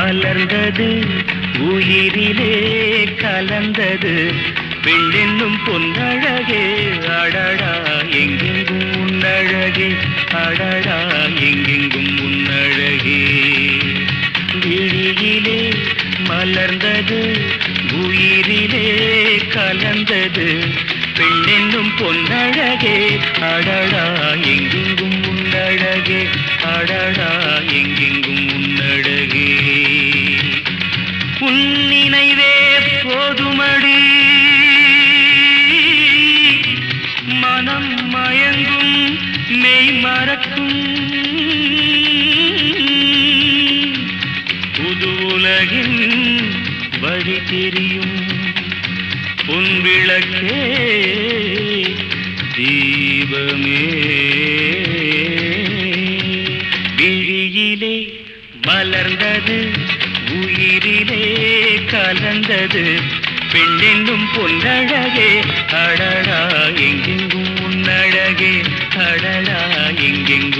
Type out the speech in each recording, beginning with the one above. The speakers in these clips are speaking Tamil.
மலர்ந்தது உயிரிலே கலந்தது. பெண்ணென்னும் பொன்னழகே அடடா எங்கெங்கும் உன்னழகே அடடா எங்கெங்கும் உன்னழகே. விழியிலே மலர்ந்தது உயிரிலே கலந்தது. பெண்ணென்னும் பொன்னழகே அடடா எங்கெங்கும் உன்னழகே அடடா மனம் மயங்கும் மெய் மறக்கும். புது உலகின் வழி தெரியும். புன்விளக்கே தீபமே. விழியிலே மலர்ந்தது உயிரிலே கலந்தது. பெண்ணென்னும் பொன்னழகே. அடடா எங்கெங்கும் உன்னழகே. அடடா எங்கெங்கும்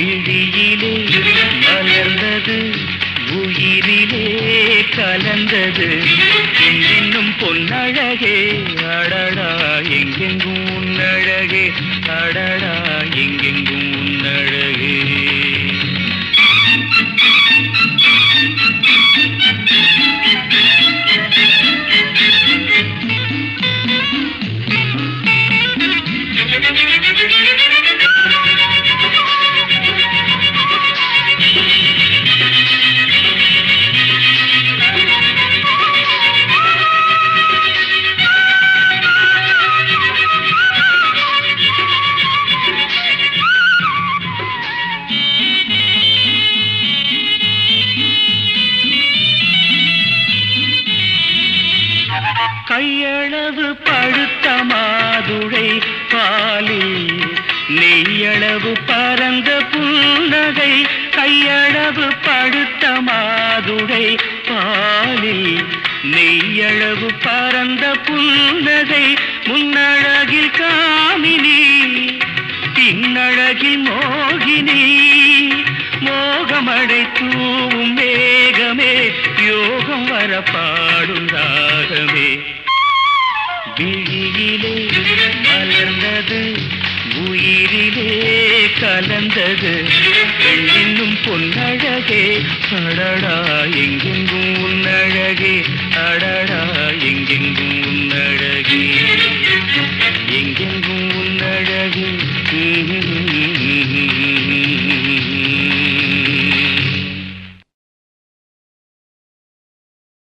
விழியிலே மலர்ந்தது உயிரிலே கலந்தது. என்னும் பொன்னழகே அடடா எங்கெங்கும் உன்னழகே அடடா எங்கெங்கும் கையளவு பழுத்த மாதுளை பாலில். நெய்யளவு பரந்த புன்னகை கையளவு பழுத்த மாதுளை பாலில். நெய்யளவு பரந்த புன்னகை முன்னழகில் காமினி. பின்னழகில் மோகினி. மோகமடை தூவும் வேகமே யோகம் வர பாடும் கலந்தது. பெண்ணின்னும் பொன்னழகே. அடடா எங்கெங்கும் உன்னழகே. அடடா எங்கெங்கும் உன்னழகே. எங்கெங்கும் உன்னழகே.